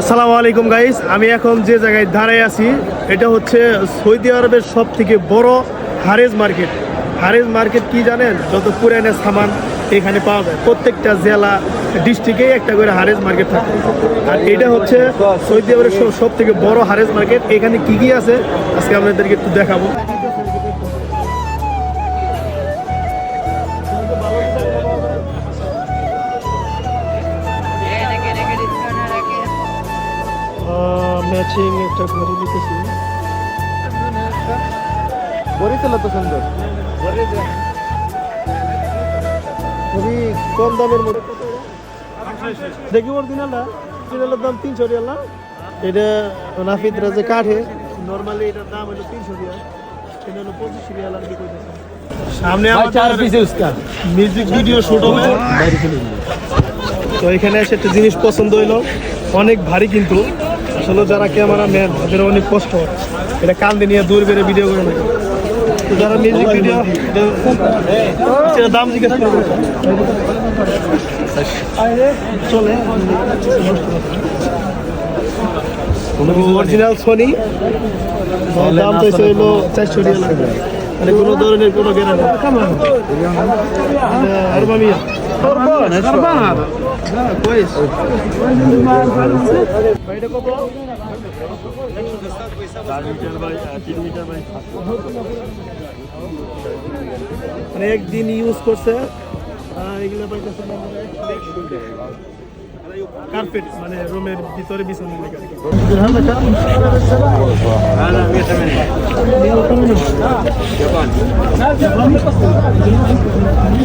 আসসালামু আলাইকুম গাইস আমি এখন যে জায়গায় দাঁড়ায় আছি, এটা হচ্ছে সৌদি আরবের সব থেকে বড় হারেজ মার্কেট। হারেজ মার্কেট কি জানেন? যত পুরানের সামান এখানে পাওয়া যায়। প্রত্যেকটা জেলা ডিস্ট্রিক্টে একটা করে হারেজ মার্কেট থাকে। আর এটা হচ্ছে সৌদি আরবের সব থেকে বড় হারেজ মার্কেট। এখানে কি কি আছে? আজকে আপনাদেরকে একটু দেখাবো। ম্যাচিং একটা ঘড়ি নিতেছি। তেল তো সুন্দর। খুবই কম দামের মধ্যে। দেখি অরিজিনালটা অরিজিনালের দাম তিনশো রিয়াল না? এটা নাফিদরা যে কাঠে। নর্মালি এটার দাম হলো তিনশো রিয়াল। এটা হলো পঁচিশ রিয়াল আর কি সামনে চার পিসে উস্কা মিউজিক ভিডিও শুট হবে। তো এখানে এসে একটা জিনিস পছন্দ হইল। অনেক ভারী কিন্তু। আসলে যারা ক্যামেরা ম্যান তাদের অনেক কষ্ট। এটা কান্দে নিয়ে দূর বেড়ে ভিডিও করে নেয় যারা মিউজিক ভিডিও সেটা দাম জিজ্ঞেস করবে। চলে। অরিজিনাল সোনি দাম তো হইল চারশো রিয়াল মানে কোনো ধরনের কোনো গ্যারান্টি আরবা মিয়া মিটার বাই তিন মিটার বাই মানে একদিন ইউজ করছে। আর এগুলো পাইতেছে কার্পেট মানে রুমের ভিতরে বিছানা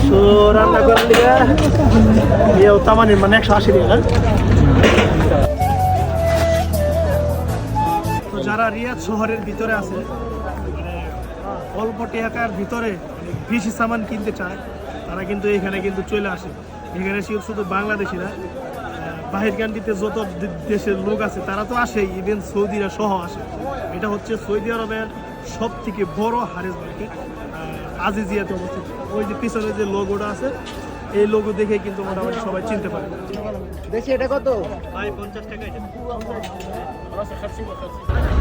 তো রান্না করার লিগে ইয়েও তামানি মানে একশো আশি টাকা। তো যারা রিয়াদ শহরের ভিতরে আছে মানে অল্প টাকার ভিতরে বেশি সামান কিনতে চায়, তারা কিন্তু এখানে কিন্তু চলে আসে। এখানে শুধু বাংলাদেশিরা বাহির কান্ট্রিতে যত দেশের লোক আছে, তারা তো আসে ইভেন সৌদিরা সহ আসে। এটা হচ্ছে সৌদি আরবের সব থেকে বড় হারেজ মার্কেট আজিজিয়াতে অবস্থিত। ওই যে পিছনে যে লোগোটা আছে এই লোগো দেখে কিন্তু মোটামুটি সবাই চিনতে পারে। দেখি এটা কত?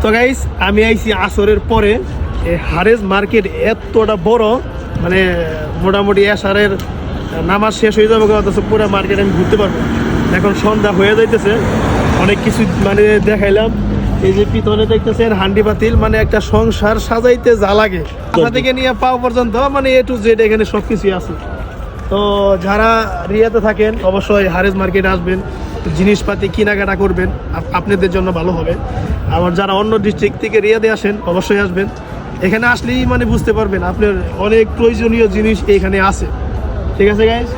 তো গাইস আমি আইছি আসরের পরে। এই হারেজ মার্কেট এতটা বড় মানে মোটামুটি এসারের নামাজ শেষ হয়ে যাবে অথচ পুরো মার্কেট আমি ঘুরতে পারব এখন সন্ধ্যা হয়ে যাইতেছে অনেক কিছু মানে দেখাইলাম। এই যে পিছনে দেখতেছেন হান্ডি পাতিল মানে একটা সংসার সাজাইতে যা লাগে। মাথা থেকে নিয়ে পাওয়া পর্যন্ত মানে এ টু জেড এখানে সব কিছুই আছে। তো যারা রিয়াতে থাকেন অবশ্যই হারেজ মার্কেটে আসবেন জিনিসপাতি কেনাকাটা করবেন আপনাদের জন্য ভালো হবে। আবার যারা অন্য ডিস্ট্রিক্ট থেকে রিয়াদে আসেন অবশ্যই আসবেন। এখানে আসলেই মানে বুঝতে পারবেন আপনার অনেক প্রয়োজনীয় জিনিস এখানে আছে। ঠিক আছে গাইজ